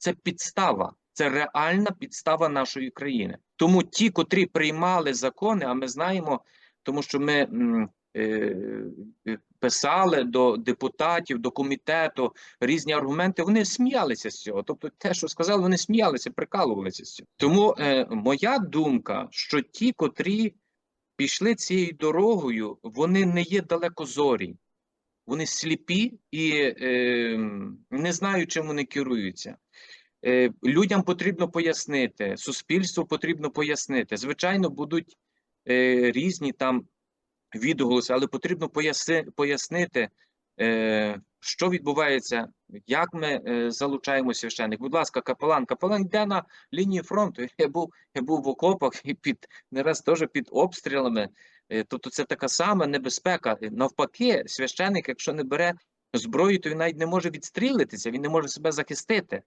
це підстава, це реальна підстава нашої країни. Тому ті, котрі приймали закони, а ми знаємо, тому що ми е, е, писали до депутатів, до комітету різні аргументи, вони сміялися з цього. Тобто, те, що сказали, вони сміялися, прикалувалися з цього. Тому е, моя думка, що ті, котрі пішли цією дорогою, вони не є далекозорі. Вони сліпі і е, не знають, чим вони керуються. Е, людям потрібно пояснити, суспільству потрібно пояснити. Звичайно, будуть е, різні там відголоси, але потрібно пояси, пояснити, е, що відбувається, як ми залучаємо священик. Будь ласка, капелан. Капелан йде на лінії фронту. Я був, я був в окопах і під не раз теж під обстрілами. Тобто це така сама небезпека. Навпаки, священик, якщо не бере зброю, то він навіть не може відстрілитися, він не може себе захистити.